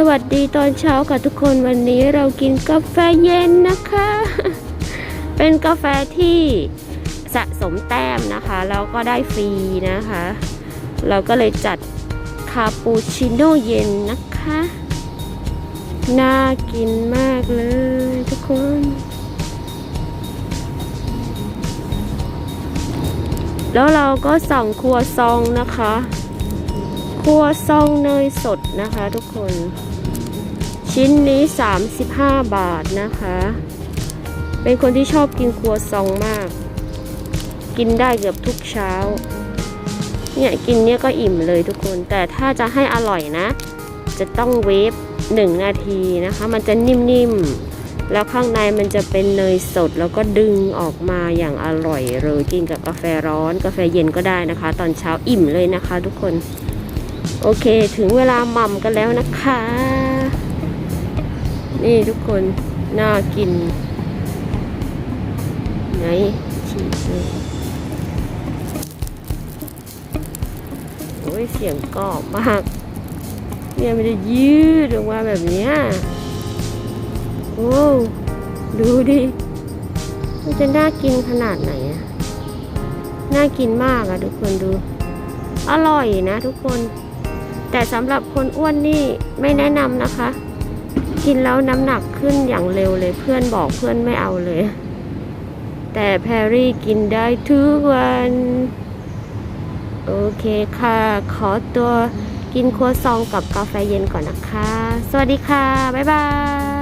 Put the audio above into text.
สวัสดีตอนเช้าค่ะทุกคนวันนี้เรากินกาแฟเย็นนะคะ เป็นกาแฟที่สะสมแต้มนะคะแล้วก็ได้ฟรีนะคะ เราก็เลยจัดคาปูชิโน่เย็นนะคะ น่ากินมากเลยทุกคนแล้วเราก็สั่งครัวซองนะคะ ครัวซองเนยสดนะคะทุกคน ชิ้นนี้ 35 บาทนะคะ เป็นคนที่ชอบกินครัวซองมาก กินได้เกือบทุกเช้า เนี่ยกินเนี่ยก็อิ่มเลยทุกคน แต่ถ้าจะให้อร่อยนะ จะต้องเวฟ1นาทีนะคะ มันจะนิ่มๆ แล้วข้างในมันจะเป็นเนยสดแล้วก็ดึงออกมาอย่างอร่อยเลยกินกับกาแฟร้อน กาแฟเย็นก็ได้นะคะ ตอนเช้าอิ่มเลยนะคะ ทุกคน โอเค ถึงเวลาหม่ำกันแล้วนะคะ นี่ทุกคน น่ากิน ไหนฉีกเลยโอ้ยเสียงกรอบมาก เนี่ยมันจะยืดออกมาแบบนี้โอ้ดูดิ มันจะน่ากินขนาดไหนอะน่ากินมากอะทุกคนดู อร่อยนะทุกคน แต่สำหรับคนอ้วนนี่ไม่แนะนำนะคะ กินแล้วน้ำหนักขึ้นอย่างเร็วเลยเพื่อนบอกเพื่อนไม่เอาเลย แต่แพรรี่กินได้ทุกวัน โอเคค่ะ ขอตัวกินครัวซองกับกาแฟเย็นก่อนนะคะ สวัสดีค่ะ บ๊ายบาย